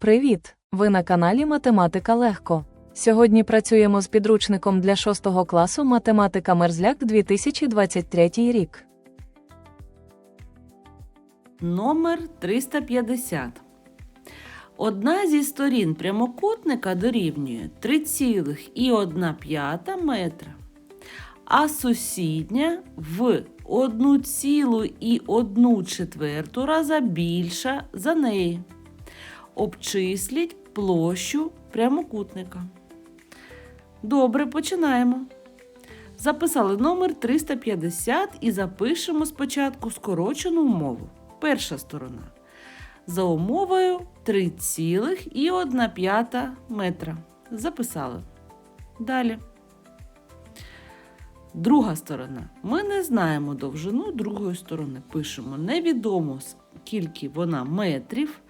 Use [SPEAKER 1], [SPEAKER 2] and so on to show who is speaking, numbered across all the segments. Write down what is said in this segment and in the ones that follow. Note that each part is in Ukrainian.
[SPEAKER 1] Привіт! Ви на каналі Математика Легко. Сьогодні працюємо з підручником для 6 класу Математика Мерзляк 2023 рік.
[SPEAKER 2] Номер 350. Одна зі сторін прямокутника дорівнює 3,1 метра, а сусідня в 1,1 четверту раза більша за неї. Обчисліть площу прямокутника. Добре, починаємо. Записали номер 350 і запишемо спочатку скорочену умову. Перша сторона. За умовою 3,1 метра. Записали. Далі. Друга сторона. Ми не знаємо довжину другої сторони. Пишемо невідомо скільки вона метрів,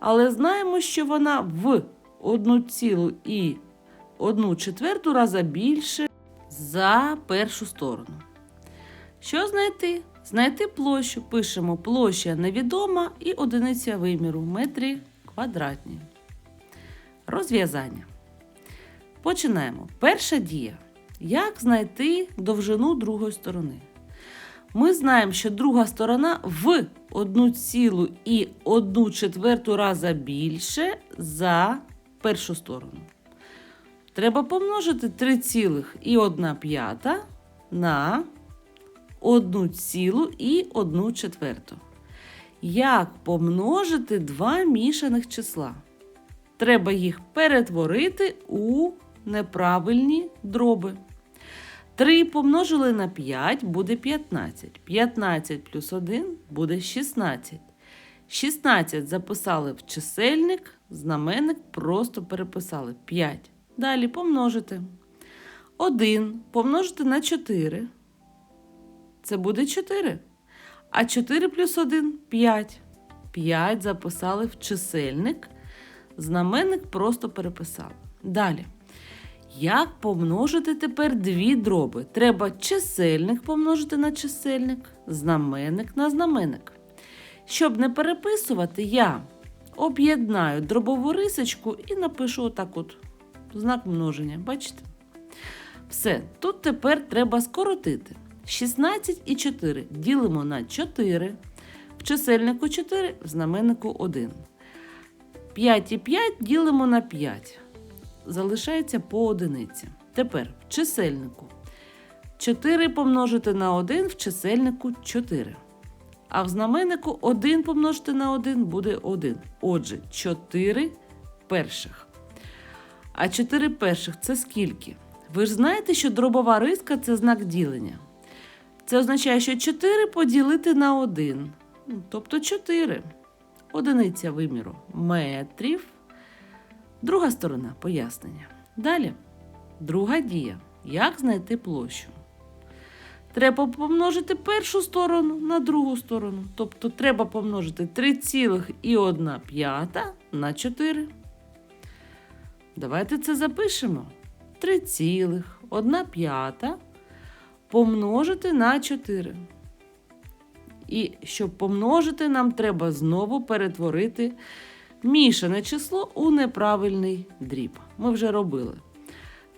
[SPEAKER 2] але знаємо, що вона в 1,1 четверту раза більше за першу сторону. Що знайти? Знайти площу. Пишемо площа невідома і одиниця виміру метрі квадратні. Розв'язання. Починаємо. Перша дія. Як знайти довжину другої сторони? Ми знаємо, що друга сторона в 1,1 четверту раза більше за першу сторону. Треба помножити 3,1 на 1,1 четверту. Як помножити два мішаних числа? Треба їх перетворити у неправильні дроби. 3 помножили на 5 буде 15. 15 плюс 1 буде 16. 16 записали в чисельник, знаменник просто переписали 5. Далі помножити. 1 помножити на 4. Це буде 4. А 4 плюс 1 5. 5 записали в чисельник. Знаменник просто переписали. Далі. Як помножити тепер дві дроби? Треба чисельник помножити на чисельник, знаменник на знаменник. Щоб не переписувати, я об'єднаю дробову рисочку і напишу отак от знак множення. Бачите? Все, тут тепер треба скоротити. 16 і 4 ділимо на 4, в чисельнику 4, в знаменнику 1. 5 і 5 ділимо на 5. Залишається по одиниці. Тепер в чисельнику 4 помножити на 1 в чисельнику 4. А в знаменнику 1 помножити на 1 буде 1. Отже, 4 перших. А 4 перших це скільки? Ви ж знаєте, що дробова риска це знак ділення. Це означає, що 4 поділити на 1. Ну, Тобто 4. Одиниця виміру метрів. Друга сторона пояснення. Далі. Друга дія. Як знайти площу? Треба помножити першу сторону на другу сторону. Тобто треба помножити 3,1 на 4. Давайте це запишемо. 3,1 помножити на 4. І щоб помножити, нам треба знову перетворити мішане число у неправильний дріб. Ми вже робили.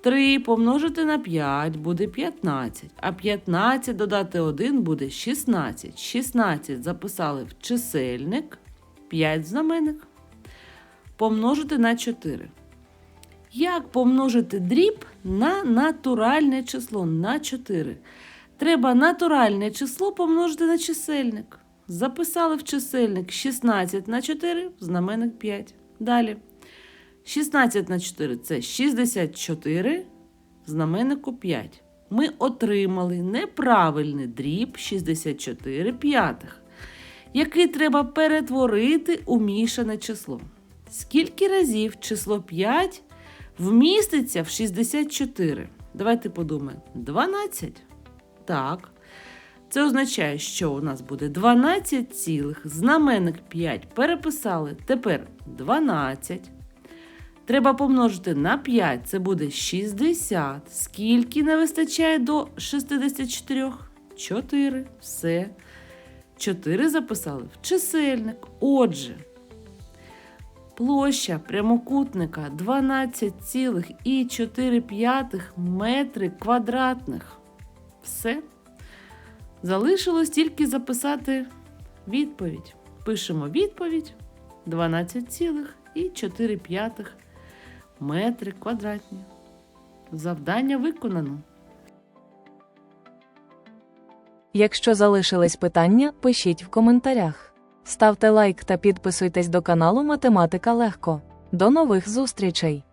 [SPEAKER 2] 3 помножити на 5 буде 15, а 15 додати 1 буде 16. 16 записали в чисельник, 5 в знаменник. Помножити на 4. Як помножити дріб на натуральне число на 4? Треба натуральне число помножити на чисельник. Записали в чисельник 16 на 4, в знаменник 5. Далі. 16 на 4 це 64, в знаменнику 5. Ми отримали неправильний дріб 64 п'ятих, який треба перетворити у мішане число. Скільки разів число 5 вміститься в 64? Давайте подумаємо. 12. Так. Це означає, що у нас буде 12 цілих, знаменник 5 переписали. Тепер 12. Треба помножити на 5, це буде 60. Скільки не вистачає до 64? 4. Все. 4 записали в чисельник. Отже, Площа прямокутника 12,4 метри квадратних. Все. Залишилось тільки записати відповідь. Пишемо відповідь 12,4 метри квадратні. Завдання виконано.
[SPEAKER 1] Якщо залишились питання, пишіть в коментарях. Ставте лайк та підписуйтесь до каналу Математика Легко. До нових зустрічей!